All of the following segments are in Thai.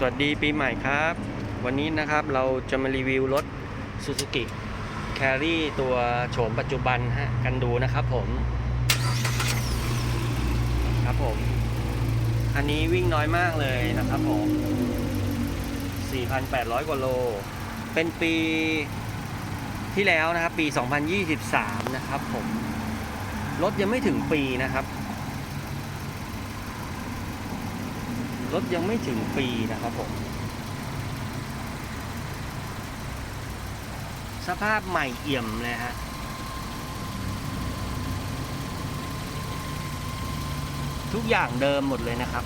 สวัสดีปีใหม่ครับ วันนี้นะครับเราจะมารีวิวรถ Suzuki Carry ตัวโฉมปัจจุบันฮะกันดูนะครับผมครับผมคันนี้วิ่งน้อยมากเลยนะครับผม 4,800 กว่าโล เป็นปีที่แล้วนะครับ ปี 2023 นะครับผม รถยังไม่ถึงปีนะครับ รถยังไม่ถึงปีนะครับผม สภาพใหม่เอี่ยมเลยฮะทุกอย่างเดิมหมดเลยนะครับ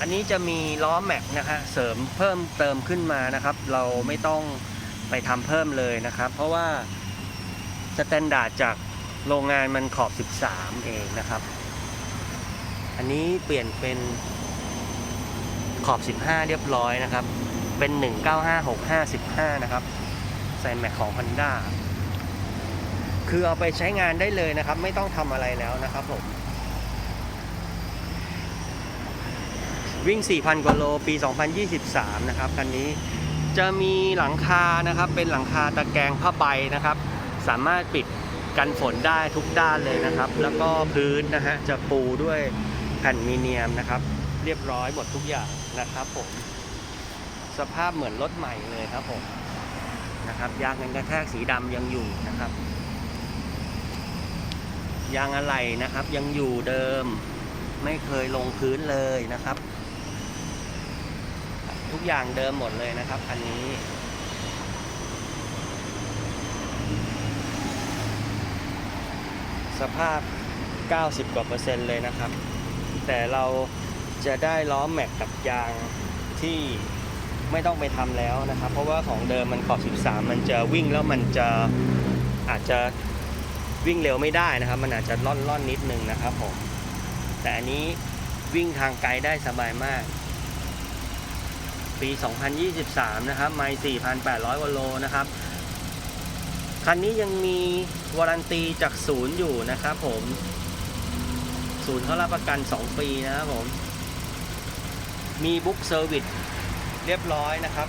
อันนี้จะมีล้อแม็กนะฮะเสริมเพิ่มเติมขึ้นมานะครับ เราไม่ต้องไปทำเพิ่มเลยนะครับ เพราะว่าสแตนดาร์ดจาก โรงงานมันขอบ 13 เองนะครับ อันนี้เปลี่ยนเป็นขอบ 15 เรียบร้อยนะครับ เป็น 195655 นะครับ ใส่แม็กของ Honda คือเอาไปใช้งานได้เลยนะครับ ไม่ต้องทำอะไรแล้วนะครับผม วิ่ง 4,000 กว่าโล ปี 2023 นะครับ คันนี้จะมีหลังคานะครับ เป็นหลังคาตะแกรงผ้าใบนะครับ สามารถปิด กันฝนได้ทุกด้านเลยนะครับ แล้วก็พื้นนะฮะจะปูด้วยแผ่นมีเนียมนะครับ เรียบร้อยหมดทุกอย่างนะครับผมสภาพเหมือนรถใหม่เลยครับผมนะครับยางกันกระแทกสีดำยังอยู่นะครับยางอะไหล่นะครับยังอยู่เดิมไม่เคยลงพื้นเลยนะครับ ทุกอย่างเดิมหมดเลยนะครับคันนี้ สภาพ 90 กว่าเปอร์เซ็นต์เลยนะครับ แต่เราจะได้ล้อแม็กกับยางที่ไม่ต้องไปทำแล้วนะครับ เพราะว่าของเดิมมันขอบ 13 มันจะวิ่งแล้วมันจะอาจจะวิ่งเร็วไม่ได้นะครับ มันอาจจะล่อนล่อนนิดนึงนะครับผม แต่อันนี้วิ่งทางไกลได้สบายมาก ปี 2023 นะครับ ไมล์4,800 กว่าโลนะครับ คันนี้ยังมีวารันตีจากศูนย์อยู่นะครับผมศูนย์เขารับประกัน 2 ปีนะครับผม มีบุ๊กเซอร์วิสเรียบร้อยนะครับ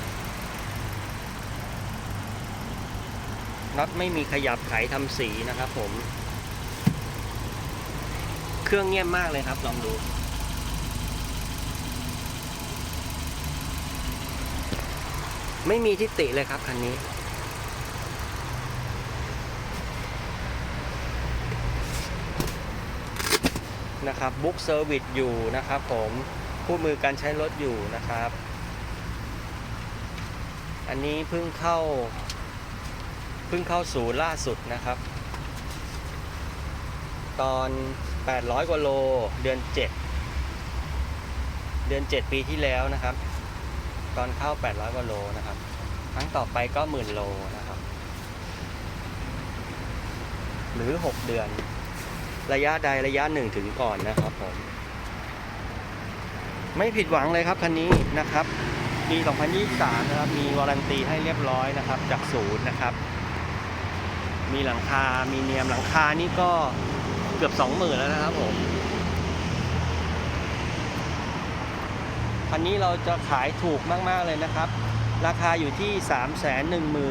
น็อตไม่มีขยับไขทำสีนะครับผม เครื่องเงียบมากเลยครับลองดูไม่มีทิฏฐิเลยครับคันนี้ นะครับบุ๊กเซอร์วิสอยู่นะครับผมคู่มือการใช้รถอยู่นะครับ อันนี้เพิ่งเข้าเพิ่งเข้าศูนย์ล่าสุดนะครับ ตอน 800 กว่าโลเดือน 7 เดือน 7 ปีที่แล้วนะครับ ตอนเข้า 800 กว่าโลนะครับ ครั้งต่อไปก็หมื่นโลนะครับ หรือ 6 เดือน ระยะใดระยะหนึ่งถึงก่อนนะครับผม ไม่ผิดหวังเลยครับคันนี้นะครับปี 2023 นะครับ มีวารันตีให้เรียบร้อยนะครับ จากศูนย์นะครับ มีหลังคา มีเนียมหลังคานี่ก็เกือบ 20,000 แล้วนะครับผม คันนี้เราจะขายถูกมากๆเลยนะครับ ราคาอยู่ที่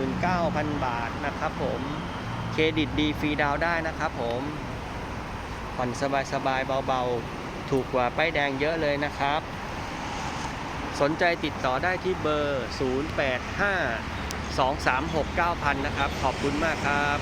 319,000 บาทนะครับผม เครดิตดีฟรีดาวได้นะครับผม ผ่อนสบายๆเบาๆ ถูกกว่าป้ายแดงเยอะเลยนะครับ สนใจติดต่อได้ที่เบอร์ 085 236 9000 นะครับ ขอบคุณมากครับ